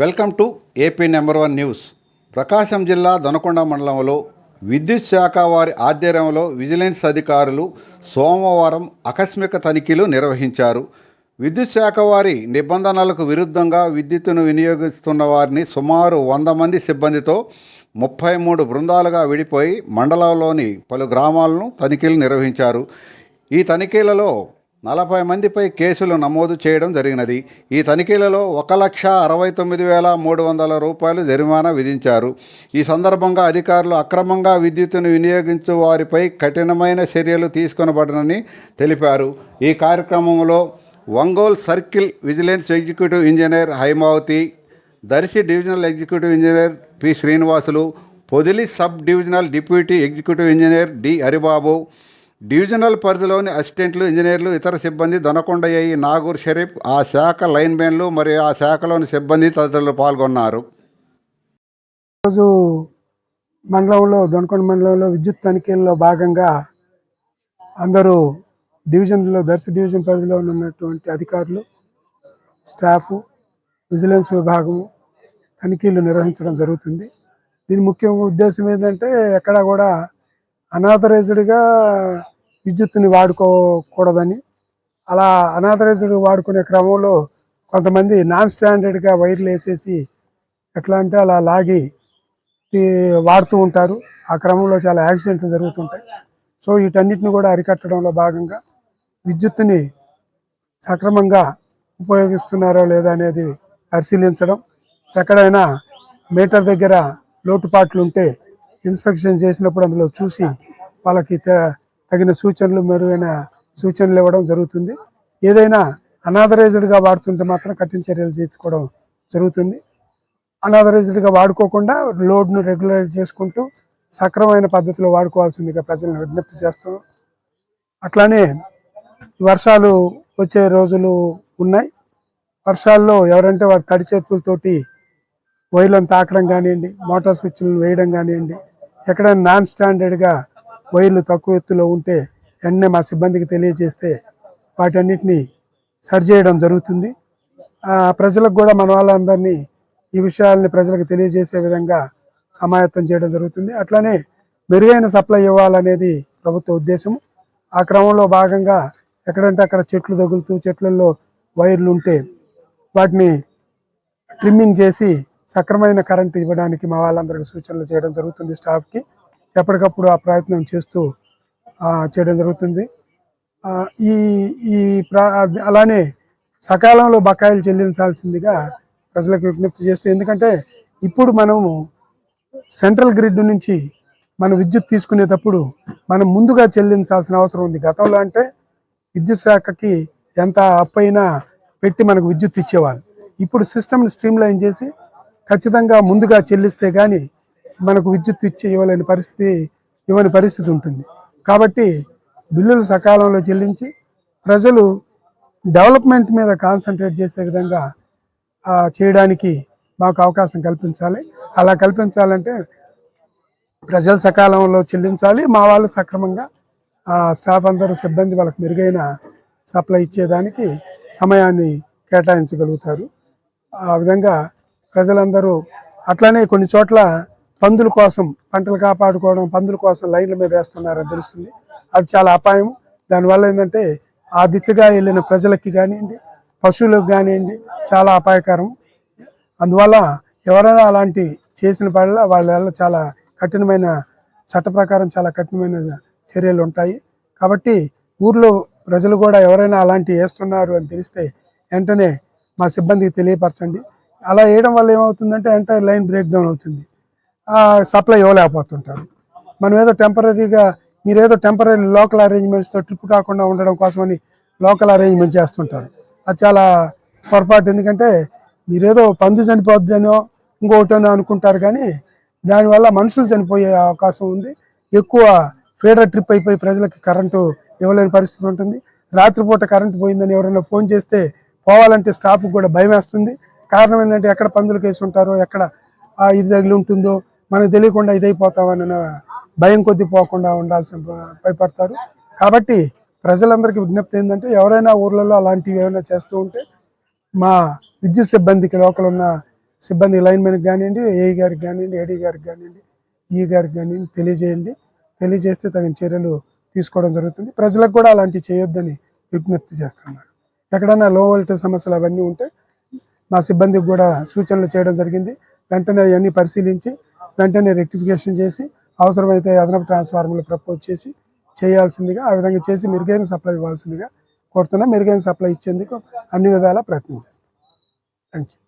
Welcome to AP number one news. Prakasam జిల్లా దొనకొండ మండలంలో విద్యుత్ శాఖ వారి ఆధ్వర్యంలో విజిలెన్స్ అధికారులు సోమవారం ఆకస్మిక తనిఖీలు నిర్వహించారు. విద్యుత్ శాఖ వారి నిబంధనలకు విరుద్ధంగా విద్యుత్తును వినియోగిస్తున్న వారిని సుమారు వంద మంది సిబ్బందితో ముప్పై మూడు బృందాలుగా విడిపోయి మండలంలోని పలు గ్రామాలను తనిఖీలు నిర్వహించారు. ఈ తనిఖీలలో నలభై మందిపై కేసులు నమోదు చేయడం జరిగినది. ఈ తనిఖీలలో ఒక లక్ష అరవై తొమ్మిది వేల మూడు వందల రూపాయలు జరిమానా విధించారు. ఈ సందర్భంగా అధికారులు అక్రమంగా విద్యుత్తును వినియోగించు వారిపై కఠినమైన చర్యలు తీసుకొనబడనని తెలిపారు. ఈ కార్యక్రమంలో Ongole circle vigilance executive engineer Hymavathi Darsi divisional executive engineer P. Srinivasulu Podili sub divisional deputy executive engineer D. Haribabu divisional పరిధిలోని అసిస్టెంట్లు ఇంజనీర్లు ఇతర సిబ్బంది దొనకొండ నాగూర్ షరీఫ్ ఆ శాఖ లైన్మెన్లు మరియు ఆ శాఖలోని సిబ్బంది తదితరులు పాల్గొన్నారు. రోజు మండలంలో దొనకొండ మండలంలో విద్యుత్ తనిఖీల్లో భాగంగా అందరూ డివిజన్లో దర్శి డివిజన్ పరిధిలో ఉన్నటువంటి అధికారులు స్టాఫ్ విజిలెన్స్ విభాగము తనిఖీలు నిర్వహించడం జరుగుతుంది. దీని ముఖ్య ఉద్దేశం ఏంటంటే ఎక్కడా కూడా అనాథరైజ్డ్గా విద్యుత్తుని వాడుకోకూడదని. అలా అనాథరైజ్డ్ వాడుకునే క్రమంలో కొంతమంది నాన్ స్టాండర్డ్గా వైర్లు వేసేసి ఎట్లా అంటే అలా లాగి వాడుతూ ఉంటారు. ఆ క్రమంలో చాలా యాక్సిడెంట్లు జరుగుతుంటాయి. సో వీటన్నిటిని కూడా అరికట్టడంలో భాగంగా విద్యుత్తుని సక్రమంగా ఉపయోగిస్తున్నారో లేదా అనేది పరిశీలించడం. ఎక్కడైనా మీటర్ దగ్గర లోటుపాట్లు ఉంటే ఇన్స్పెక్షన్ చేసినప్పుడు అందులో చూసి వాళ్ళకి త- తగిన సూచనలు మెరుగైన సూచనలు ఇవ్వడం జరుగుతుంది. ఏదైనా అనాథరైజ్డ్గా వాడుతుంటే మాత్రం కఠిన చర్యలు తీసుకోవడం జరుగుతుంది. అనాథరైజ్డ్గా వాడుకోకుండా లోడ్ను రెగ్యులైజ్ చేసుకుంటూ సక్రమైన పద్ధతిలో వాడుకోవాల్సిందిగా ప్రజలను విజ్ఞప్తి చేస్తున్నాం అట్లానే వర్షాలు వచ్చే రోజులు ఉన్నాయి. వర్షాల్లో ఎవరంటే వారి తడి చేతులతోటి వైర్లను తాకడం కానివ్వండి మోటార్ స్విచ్లను వేయడం కానివ్వండి ఎక్కడైనా నాన్ స్టాండర్డ్గా వైర్లు తక్కువ ఎత్తులో ఉంటే వెంటనే మా సిబ్బందికి తెలియజేస్తే వాటన్నిటిని సరిచేయడం జరుగుతుంది. ప్రజలకు కూడా మన వాళ్ళందరినీ ఈ విషయాల్ని ప్రజలకు తెలియజేసే విధంగా సమాయత్తం చేయడం జరుగుతుంది. అట్లానే మెరుగైన సప్లై ఇవ్వాలనేది ప్రభుత్వ ఉద్దేశం. ఆ క్రమంలో భాగంగా ఎక్కడంటే అక్కడ చెట్లు తగులుతూ చెట్లలో వైర్లు ఉంటే వాటిని ట్రిమ్మింగ్ చేసి సక్రమైన కరెంట్ ఇవ్వడానికి మా వాళ్ళందరికీ సూచనలు చేయడం జరుగుతుంది స్టాఫ్కి. ఎప్పటికప్పుడు ఆ ప్రయత్నం చేస్తూ చేయడం జరుగుతుంది. ఈ ఈ ప్రా అలానే సకాలంలో బకాయిలు చెల్లించాల్సిందిగా ప్రజలకు విజ్ఞప్తి చేస్తూ ఎందుకంటే ఇప్పుడు మనము సెంట్రల్ గ్రిడ్ నుంచి మనం విద్యుత్ తీసుకునేటప్పుడు మనం ముందుగా చెల్లించాల్సిన అవసరం ఉంది. గతంలో అంటే విద్యుత్ శాఖకి ఎంత అప్పైనా పెట్టి మనకు విద్యుత్ ఇచ్చేవాళ్ళు. ఇప్పుడు సిస్టమ్ని స్ట్రీమ్లైన్ చేసి ఖచ్చితంగా ముందుగా చెల్లిస్తే కానీ మనకు విద్యుత్ ఇచ్చి ఇవ్వలేని పరిస్థితి ఇవ్వని పరిస్థితి ఉంటుంది. కాబట్టి బిల్లులు సకాలంలో చెల్లించి ప్రజలు డెవలప్మెంట్ మీద కాన్సన్ట్రేట్ చేసే విధంగా చేయడానికి మాకు అవకాశం కల్పించాలి. అలా కల్పించాలంటే ప్రజలు సకాలంలో చెల్లించాలి. మా వాళ్ళు సక్రమంగా ఆ, స్టాఫ్ అందరూ సిబ్బంది వాళ్ళకి మెరుగైన సప్లై ఇచ్చేదానికి సమయాన్ని కేటాయించగలుగుతారు. ఆ విధంగా ప్రజలందరూ అట్లానే కొన్ని చోట్ల పందుల కోసం పంటలు కాపాడుకోవడం పందుల కోసం లైన్ల మీద వేస్తున్నారని తెలుస్తుంది. అది చాలా అపాయం. దానివల్ల ఏంటంటే ఆ దిశగా వెళ్ళిన ప్రజలకి కానివ్వండి పశువులకు కానివ్వండి చాలా అపాయకరం. అందువల్ల ఎవరైనా అలాంటి చేసిన పట్ల వాళ్ళ చాలా కఠినమైన చట్ట ప్రకారం చాలా కఠినమైన చర్యలు ఉంటాయి. కాబట్టి ఊర్లో ప్రజలు కూడా ఎవరైనా అలాంటి వేస్తున్నారు అని తెలిస్తే వెంటనే మా సిబ్బందికి తెలియపరచండి. అలా వేయడం వల్ల ఏమవుతుందంటే ఎంటైర్ లైన్ బ్రేక్ డౌన్ అవుతుంది. సప్లై ఇవ్వలేకపోతుంటారు. మనం ఏదో టెంపరీగా మీరు ఏదో టెంపరీ లోకల్ అరేంజ్మెంట్స్తో ట్రిప్ కాకుండా ఉండడం కోసమని లోకల్ అరేంజ్మెంట్ చేస్తుంటారు. అది చాలా పొరపాటు. ఎందుకంటే మీరేదో పంది చనిపోద్దనో ఇంకోటనో అనుకుంటారు కానీ దానివల్ల మనుషులు చనిపోయే అవకాశం ఉంది. ఎక్కువ ఫీడర్ ట్రిప్ అయిపోయి ప్రజలకి కరెంటు ఇవ్వలేని పరిస్థితి ఉంటుంది. రాత్రిపూట కరెంటు పోయిందని ఎవరైనా ఫోన్ చేస్తే పోవాలంటే స్టాఫ్ కూడా భయం వేస్తుంది కారణం ఏంటంటే ఎక్కడ పందులు కేసు ఉంటారో ఎక్కడ ఆ, ఇది తగిలి ఉంటుందో మనకు తెలియకుండా ఇదైపోతామన్న భయం కొద్ది పోకుండా ఉండాల్సిన భయపడతారు. కాబట్టి ప్రజలందరికీ విజ్ఞప్తి ఏంటంటే ఎవరైనా ఊర్లలో అలాంటివి ఏమైనా చేస్తూ ఉంటే మా విద్యుత్ సిబ్బందికి లోకల్ ఉన్న సిబ్బంది లైన్మెన్కి కానివ్వండి ఏఈ గారికి కానివ్వండి ఏడీ గారికి కానివ్వండి ఈ గారికి కానివ్వండి తెలియజేయండి. తెలియజేస్తే తగిన చర్యలు తీసుకోవడం జరుగుతుంది. ప్రజలకు కూడా అలాంటివి చేయొద్దని విజ్ఞప్తి చేస్తున్నారు. ఎక్కడైనా లో వోల్టేజ్ సమస్యలు అవన్నీ ఉంటే మా సిబ్బందికి కూడా సూచనలు చేయడం జరిగింది. వెంటనే అవన్నీ పరిశీలించి వెంటనే రెక్టిఫికేషన్ చేసి అవసరమైతే అదనపు ట్రాన్స్ఫార్మర్లు ప్రపోజ్ చేసి చేయాల్సిందిగా ఆ విధంగా చేసి మెరుగైన సప్లై ఇవ్వాల్సిందిగా కోరుతున్నాం. మెరుగైన సప్లై ఇచ్చేందుకు అన్ని విధాలా ప్రయత్నం చేస్తాం. Thank you